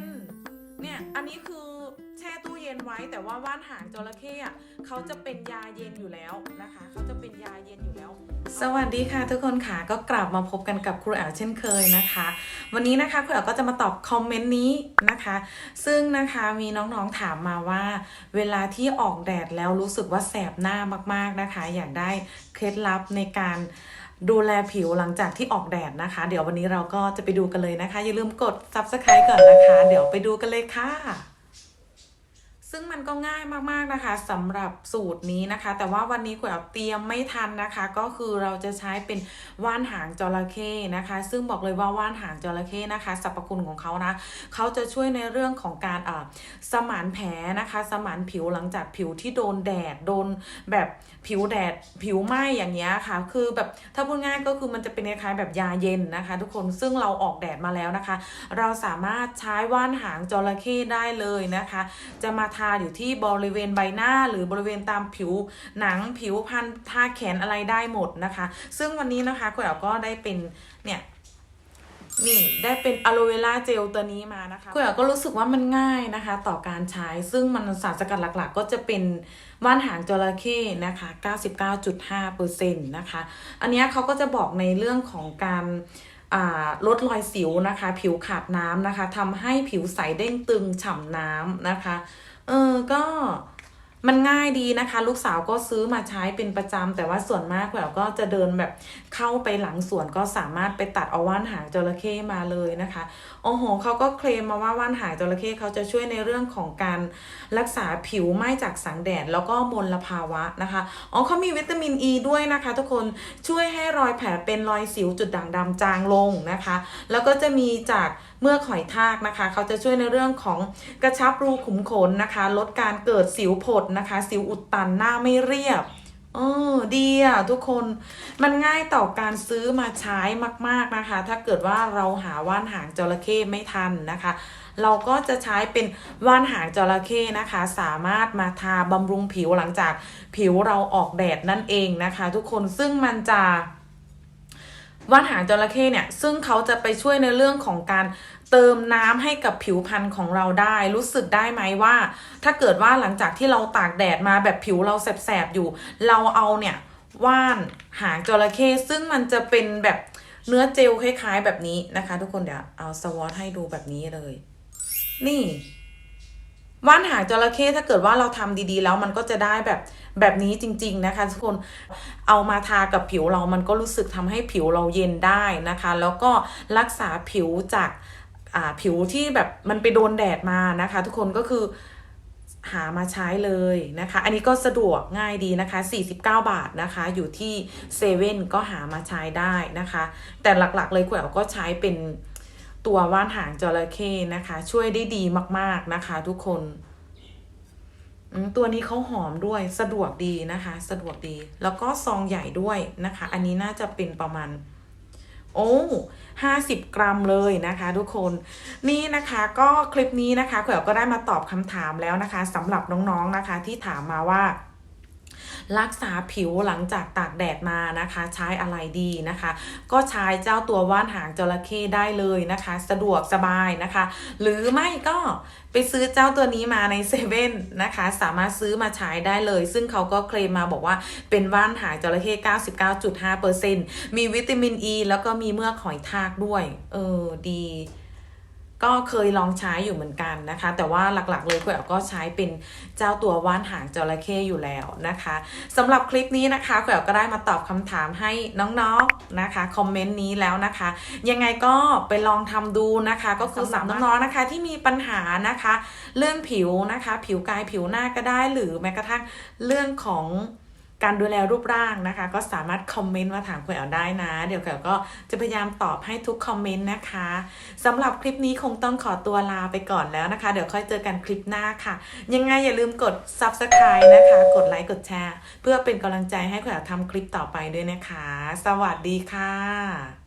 น เนี่ย อันนี้คือแช่ตู้เย็นไว้ แต่ว่าว่านหางจระเข้อะเขาจะเป็นยาเย็นอยู่แล้วนะคะ เขาจะเป็นยาเย็นอยู่แล้ว สวัสดีค่ะทุกคนค่ะ ก็กลับมาพบกันกับครูแอลเช่นเคยนะคะ วันนี้นะคะครูแอลก็จะมาตอบคอมเมนต์นี้นะคะ ซึ่งนะคะมีน้องๆถามมาว่า เวลาที่ออกแดดแล้วรู้สึกว่าแสบหน้ามากๆนะคะ อยากได้เคล็ดลับในการ ดูแลผิวหลังจากที่ออกแดดนะคะ เดี๋ยววันนี้เราก็จะไปดูกันเลยนะคะ อย่าลืมกด subscribe ก่อนนะคะ เดี๋ยวไปดูกันเลยค่ะ ซึ่งมันก็ง่ายมากๆนะคะสำหรับสูตรนี้นะคะ แต่ว่าวันนี้คุณแอบเตรียมไม่ทันนะคะ ก็คือเราจะใช้เป็นว่านหางจระเข้นะคะ ซึ่งบอกเลยว่าว่านหางจระเข้นะคะสรรพคุณของเขานะเขาจะช่วยในเรื่องของการอ่าสมานแผลนะคะ สมานผิวหลังจากผิวที่โดนแดดโดนแบบผิวแดดผิวไหม้อย่างเงี้ยค่ะ คือแบบถ้าพูดง่ายก็คือมันจะเป็นคล้ายๆแบบยาเย็นนะคะ ทุกคนซึ่งเราออกแดดมาแล้วนะคะ เราสามารถใช้ว่านหางจระเข้ได้เลยนะคะ จะมาทาอยู่ที่บริเวณใบหน้าหรือบริเวณตามผิวหนังผิวพันทาแขนอะไรได้หมดนะคะ ซึ่งวันนี้นะคะคุณแอ๋วก็ได้เป็นเนี่ยนี่ได้เป็นอะโลเวล่าเจลตัวนี้มานะคะคุณแอ๋วก็รู้สึกว่ามันง่ายนะคะ ต่อการใช้ซึ่งมันสารสกัดหลักๆ ก็จะเป็นว่านหางจระเข้นะคะ 99.5%นะคะ อันนี้เขาก็จะบอกในเรื่องของการ ลดรอยสิวนะคะ ผิวขาดน้ำนะคะทำให้ผิวใสเด้งตึงฉ่ำน้ำนะคะ เออก็ มันง่ายดีนะคะ ลูกสาวก็ซื้อมาใช้เป็นประจำแต่ว่าส่วนมากแหววก็จะเดินแบบเข้าไปหลังสวนก็สามารถไปตัดเอาว่านหางจระเข้มาเลยนะคะโอ้โหเขาก็เคลมมาว่าว่านหางจระเข้เขาจะช่วยในเรื่องของการรักษาผิวไหม้จากแสงแดดแล้วก็มลภาวะนะคะอ๋อเขามีวิตามินอ e ีด้วยนะคะ ทุกคนช่วยให้รอยแผลเป็นรอยสิวจุดด่างดำจางลงนะคะ แล้วก็จะมีจาก เมื่อหอยทากนะคะ เขาจะช่วยในเรื่องของกระชับรูขุมขนนะคะ ลดการเกิดสิวผดนะคะ สิวอุดตันหน้าไม่เรียบเออดีอะทุกคนมันง่ายต่อการซื้อมาใช้มาก ๆนะคะ ถ้าเกิดว่าเราหาว่านหางจระเข้ไม่ทันนะคะ เราก็จะใช้เป็นว่านหางจระเข้นะคะ สามารถมาทาบำรุงผิวหลังจากผิวเราออกแดดนั่นเองนะคะ ทุกคนซึ่งมันจะ ว่านหางจระเข้เนี่ยซึ่งเขาจะไปช่วยในเรื่องของการเติมน้ำให้กับผิวพรรณของเราได้ รู้สึกได้ไหมว่า ถ้าเกิดว่าหลังจากที่เราตากแดดมาแบบผิวเราแสบๆอยู่ เราเอาเนี่ยว่านหางจระเข้ซึ่งมันจะเป็นแบบเนื้อเจลคล้ายๆแบบนี้นะคะ ทุกคนเดี๋ยวเอาสวอตให้ดูแบบนี้เลย นี่ ว่านหางจระเข้ถ้าเกิดว่าเราทำดีๆ แล้วมันก็จะได้แบบแบบนี้จริง ๆ นะคะทุกคนเอามาทากับผิวเรามันก็รู้สึกทำให้ผิวเราเย็นได้นะคะ แล้วก็รักษาผิวจากผิวที่แบบมันไปโดนแดดมานะคะ ทุกคนก็คือหามาใช้เลยนะคะ อันนี้ก็สะดวกง่ายดีนะคะ 49 บาทนะคะ อยู่ที่เซเว่นก็หามาใช้ได้นะคะ แต่หลักๆเลยคุณแอ๋วก็ใช้เป็น ตัวว่านหางจระเข้นะคะ ช่วยได้ดีมากๆนะคะทุกคนตัวนี้เขาหอมด้วยสะดวกดีนะคะ สะดวกดี แล้วก็ซองใหญ่ด้วยนะคะ อันนี้น่าจะเป็นประมาณ โอ้ห้าสิบกรัมเลยนะคะ ทุกคนนี่นะคะก็คลิปนี้นะคะเขวก็ได้มาตอบคำถามแล้วนะคะสำหรับน้องๆนะคะ ที่ถามมาว่า รักษาผิวหลังจากตากแดดมานะคะ ใช้อะไรดีนะคะ ก็ใช้เจ้าตัวว่านหางจระเข้ได้เลยนะคะ สะดวกสบายนะคะ หรือไม่ก็ไปซื้อเจ้าตัวนี้มาในเซเว่นนะคะ สามารถซื้อมาใช้ได้เลย ซึ่งเขาก็เคลมมาบอกว่าเป็นว่านหางจระเข้99.5%มีวิตามินอ e ีแล้วก็มีเมือกหอยทากด้วย เออดี ก็เคยลองใช้อยู่เหมือนกันนะคะ แต่ว่าหลักๆ เลยคุณแอ๋วก็ใช้เป็นเจ้าตัวว่านหางจระเข้อยู่แล้วนะคะสำหรับคลิปนี้นะคะคุณแอ๋วก็ได้มาตอบคำถามให้น้องๆนะคะคอมเมนต์นี้แล้วนะคะ ยังไงก็ไปลองทำดูนะคะ ก็คือสำหรับน้องๆนะคะที่มีปัญหานะคะ เรื่องผิวนะคะ ผิวกายผิวหน้าก็ได้หรือแม้กระทั่งเรื่องของ การดูแลรูปร่างนะคะ ก็สามารถคอมเมนต์มาถามคุณแอ๋วได้นะ เดี๋ยวแอ๋วก็จะพยายามตอบให้ทุกคอมเมนต์นะคะสำหรับคลิปนี้คงต้องขอตัวลาไปก่อนแล้วนะคะ เดี๋ยวค่อยเจอกันคลิปหน้าค่ะ ยังไงอย่าลืมกด subscribe นะคะ กดไลค์กดแชร์ เพื่อเป็นกำลังใจให้คุณแอ๋วทำคลิปต่อไปด้วยนะคะ สวัสดีค่ะ